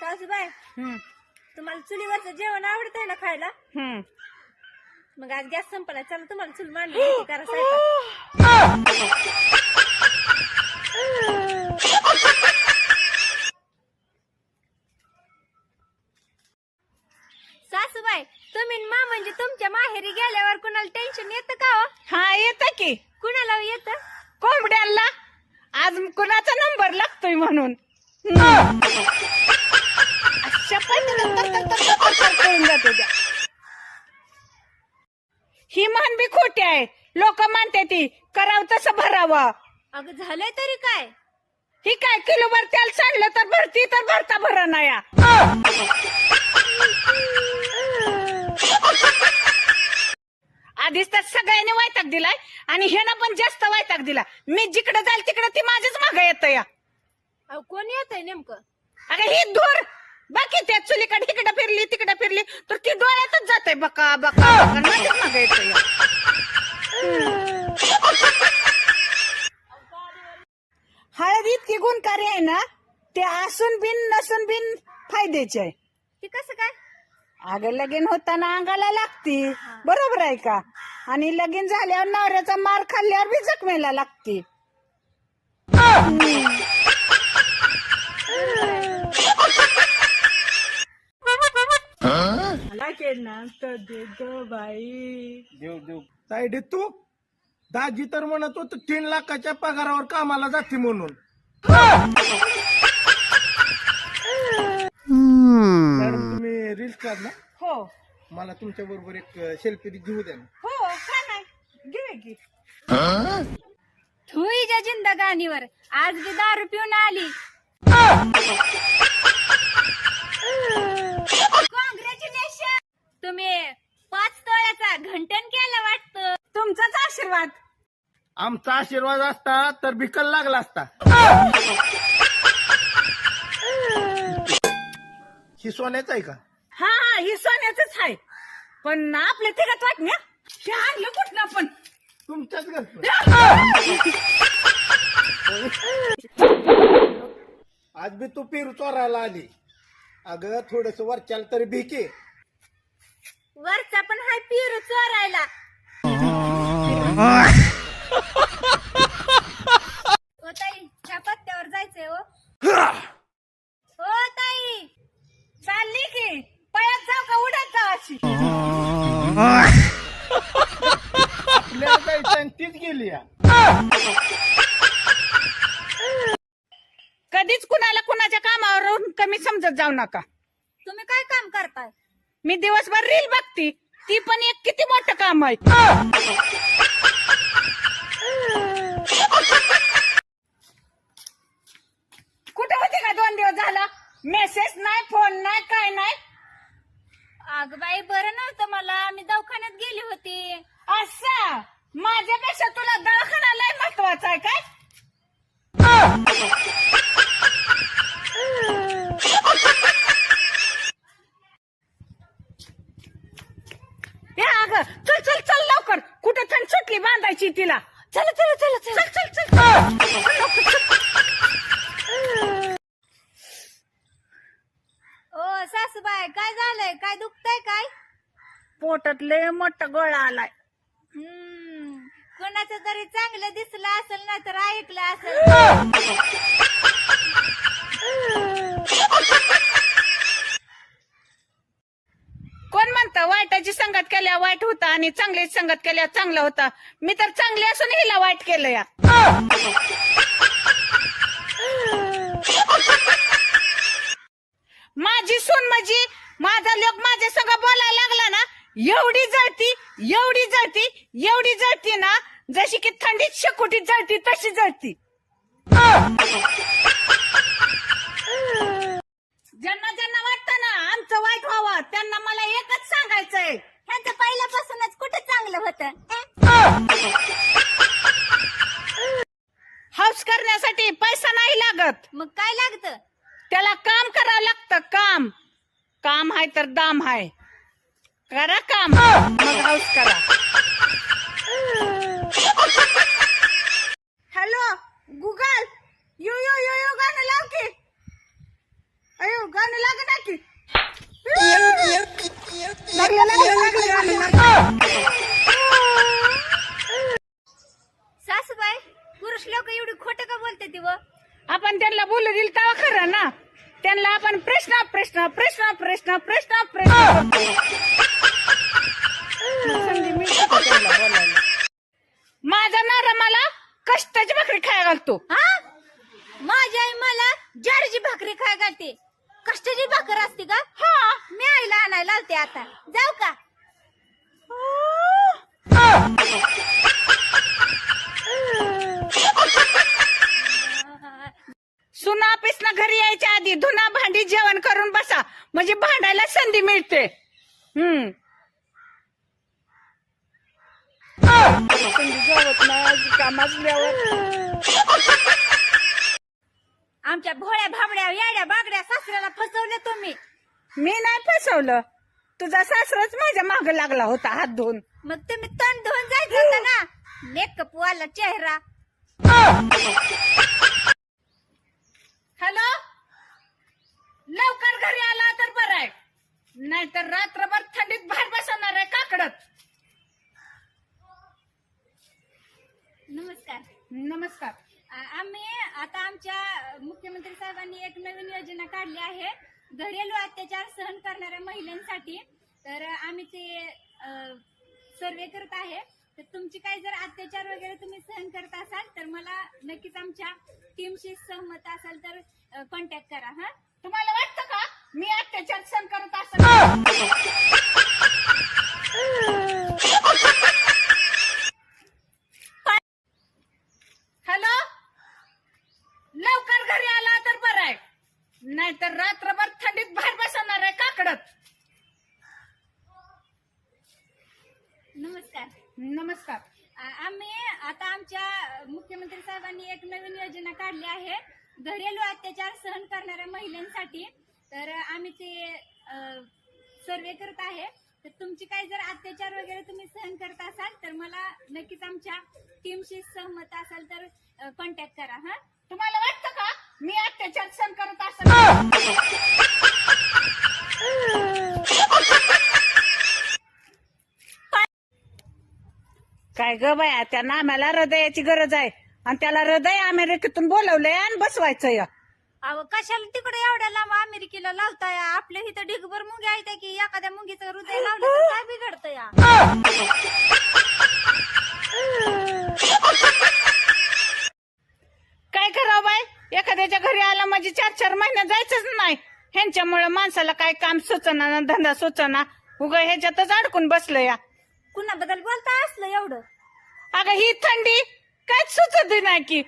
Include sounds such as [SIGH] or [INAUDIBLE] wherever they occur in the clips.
सासूबाई हम्म. तुम्हाला चुलीवरचं जेवण आवडतंय ना खायला? हम्म. मग आज गॅस संपला चला तुम्हाला चूल मांडली [GASPS] करा स्वयंपाक. सासूबाई तुम्ही न मा म्हणजे तुमच्या माहेरी गेल्यावर कुणाला टेन्शन येतं का हो? हा येत की. कुणाला येतं? कोंबड्याला. आज कुणाचा नंबर लागतोय म्हणून [LAUGHS] अशा पद्धतीनं तर- तर- तर- जाते त्या. ही मान बी खोटी आहे. लोक मानते ती. करावं तसं भरावं. अगं झालंय तरी काय? ही काय किलोभर तेल सांडलं तर भरती तर भरता भरा नाया आधीच तर सगळ्यांनी वैताग दिलाय आणि ह्यानं पण जास्त वैताग दिला. मी जिकडे जाईल तिकडे ती माझ्याच मागे येत या अहो कोण येतंय नेमकं? अगं ही धूर बाकी त्या चुलीकडे इकडे फिरली तिकडे फिरली तर ती डोळ्यातच जाते बका बका बका मागे येत या हळद इतकी गुणकारी आहे ना ते असून बिन नसून बिन फायद्याचे आहे ते कसं काय अगं लगीन होताना अंगाला लागती बरोबर आहे का आणि लगीन झाल्यावर नवऱ्याचा मार खाल्ल्यावर बी जखमेला लागती बाई. देव तू? दाजी तर म्हणत होत तीन लाखाच्या पगारावर कामाला जाते म्हणून. मॅडम तुम्ही रील्स काढला हो. मला तुमच्या बरोबर एक सेल्फी घेऊ द्या ना. हो का नाही? घे की. थुईच्या जिंदगानीवर आज बी दारू पिऊन आली. तुम्ही पाच तोळ्याचा घंटन केलं वाटतं. तुमचाच आशीर्वाद. आमचा आशीर्वाद असता तर भिकल लागला असता. ही सोन्याच आहे का? हा हा ही सोन्याच आहे. पण आपल्या तिघात वाटण्या? हे आणलं कुठं पण तुमच्याच आज बी तू पेरू चोरायला आली. अगं थोडस वरच्याला तरी भिके वरचा पण हाय पिरू चोरायला. हो ताई ह्या पत्त्यावर जायचंय हो. हो ताई चालली की पळत जाऊ का उडत जाऊ अशी? आपल्याला जायचं आणि तीच गेली या कधीच कुणाला कुणाच्या कामावरून कमी समजत जाऊ नका. तुम्ही काय काम करताय? मी दिवसभर रील बघती. ती पण एक किती मोठं काम आहे. कुठे होते का दोन दिवस झाला? मेसेज नाही फोन नाही काय नाही? अग बाई बरं नव्हतं मला. मी दवाखान्यात गेली होती. असं? माझ्यापेक्षा तुला दवाखाना लय महत्त्वाचा आहे काय हे अगं चल चल चल लवकर कुठे थंड बांधायची तिला. चल चल चल चल. चल चल चल. ओ सासूबाई काय झालंय? काय दुखतंय काय? पोटात लय मोठा गोळा आलाय. हम्म. कोणाचं तरी चांगलं दिसलं असेल ना तर ऐकलं असेल कोण म्हणतं वाईटाची संगत केल्या वाईट होता आणि चांगली संगत केल्या चांगला होता. मी तर चांगली असून हिला वाईट केलं या. माझी सून माझी माझा लोक माझ्या संग बोलायला लागला ना एवढी जळती एवढी जळती एवढी जळती ना जशी की थंडीत शेकोटीत जळती तशी जळती ज्यांना ज्यांना वाटतं ना आमचं वाईट व्हावं त्यांना मला एकच सांगायचंय ह्यांचं पहिल्यापासूनच कुठं चांगलं होतं हाऊस करण्यासाठी पैसा नाही लागत मग काय लागतं त्याला काम करावं लागतं काम. काम आहे तर दाम आहे करा काम. मग हाऊस करा. Hello Google. यू यो यू यू गाणं लाव की. अयो गाणं लाग ना की. बोलू दिल तेव्हा खरं ना? त्यांना आपण प्रश्न प्रश्न प्रश्न प्रश्न प्रश्न प्रश्न. संधी मिळते का त्यांना बोलायला? माझा नारा मला कष्टाची भाकरी खायला घालतो. हा? माझी आई मला जाडीची भाकरी खाय घालते. कष्टाची भाकर असते का? हा. मी आईला आणायला लावते आता. जाऊ पिसना घरी यायच्या आधी धुना भांडी जेवण करून बसा. म्हणजे भांडायला संधी मिळते. हम्म. आमच्या भोळ्या भाबड्या याड्या बागड्या सासऱ्याला फसवलं तुम्ही. मी नाही फसवलं. तुझा सासराच माझ्या माग लागला होता हात धुवून. मग तुम्ही तण धुवून जायचं होतं ना? मेकअप वाला चेहरा. हॅलो? लवकर घरी आला तर बरं आहे. नाहीतर रात्रभर थंडीत बाहेर बसणार आहे काकडत नमस्कार. नमस्कार. आम्ही आता आमच्या मुख्यमंत्री साहेबांनी एक नवीन योजना काढली आहे. घरेलू अत्याचार सहन करणाऱ्या महिलांसाठी. तर आम्ही ते सर्वे करत आहे. तर तुमची काही जर अत्याचार वगैरे तुम्ही सहन करत असाल तर मला नक्कीच आमच्या टीमशी सहमत असाल तर कॉन्टॅक्ट करा हा? तुम्हाला वाटतं का? मी अत्याचार सहन करत असं हॅलो? लवकर घरी आला तर बरं आहे. नाहीतर रात्रभर थंडीत बाहेर बसणार आहे काकडत नमस्कार. नमस्कार. आम्ही आता आमच्या मुख्यमंत्री साहेबांनी एक नवीन योजना काढली आहे. घरेलू अत्याचार सहन करणाऱ्या महिलांसाठी. तर आम्ही ते सर्वे करत आहे. तर तुमची काही जर अत्याचार वगैरे तुम्ही सहन करत असाल तर मला नक्कीच आमच्या टीमशी सहमत असाल तर कॉन्टॅक्ट करा हा? तुम्हाला वाटतं का? मी अत्याचार सहन करत असं [LAUGHS] काय ग बाया त्या नाम्याला हृदयाची गरज आहे. आणि त्याला हृदय अमेरिकेतून बोलवलंय आणि बसवायचं या अहो कशाला तिकडे एवढ्या लांब अमेरिकेला लावताय? आपल्या इथं ढिगभर मुंगी आहेत की एखाद्या मुंगीचं हृदय लावलं तर काय बिघडतं या काय करावं बाय एखाद्याच्या घरी आला म्हणजे चार चार महिने जायचंच नाही. ह्यांच्यामुळे माणसाला काय काम सुचना ना धंदा सुचना. उग ह्याच्यातच अडकून बसलं या कुणाबद्दल बोलता असलं एवढं? अगं ही थंडी काहीच सुचत नाही की?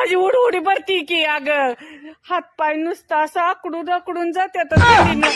अशी उड उडी भरती की अग हात पाय नुसता असं आकडून आकडून जाते आता थंडीनं.